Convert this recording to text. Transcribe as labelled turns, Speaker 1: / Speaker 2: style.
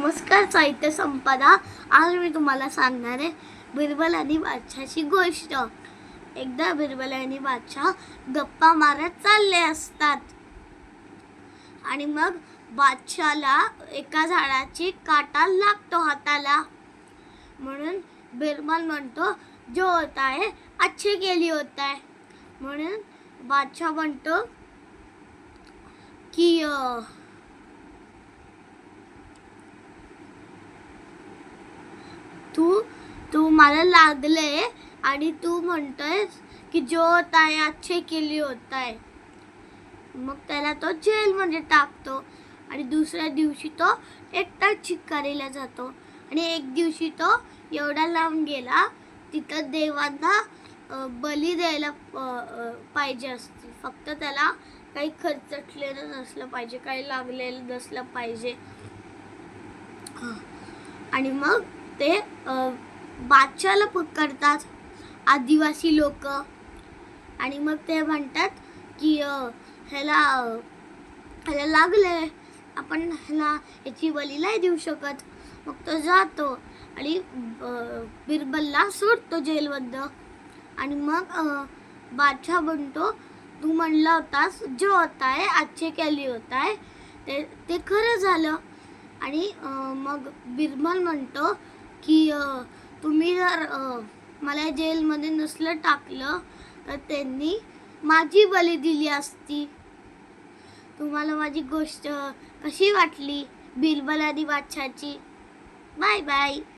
Speaker 1: नमस्कार साहित्य संपदा. आज मी तुम्हाला सांगणार आहे बिरबल आणि बादशाहची गोष्ट. एकदा बिरबल आणि बादशाह गप्पा मारत चालले असतात. आणि मग बादशाहला एका झाडाची काटा लागतो हाताला. म्हणून बिरबल म्हणतो जो होता आहे अच्छे केली लिए होता म्हणून बादशाह म्हणतो की तू तू मला लागले आणि तू म्हणतोयस की जो होता आहे अच्छे केली होत आहे मग त्याला तो जेलमध्ये टाकतो आणि दुसऱ्या दिवशी तो एकटाच शिकारीला जातो. आणि एक दिवशी तो एवढा लांब गेला तिथं देवांना बली द्यायला पाहिजे असते. फक्त त्याला काही खर्चटलेलं नसलं पाहिजे काही लागलेलं नसलं पाहिजे. आणि मग ते बादशाला पकडतात आदिवासी लोक. आणि मग ते म्हणतात की ह्याला ह्याला लागले आपण ह्याला याची बली नाही देऊ शकत. मग तो जातो आणि बिरबलला सोडतो जेलमधनं आणि मग बादशाह म्हणतो तू म्हणला होतास जो होता आहे आजचे केली होत आहे ते ते खरं झालं. आणि मग बिरबल म्हणतो की तुम्ही जर मला जेलमध्ये नसलं टाकलं तर त्यांनी माझी बली दिली असती. तुम्हाला माझी गोष्ट कशी वाटली? बिरबल आणि बादशाची बाय बाय.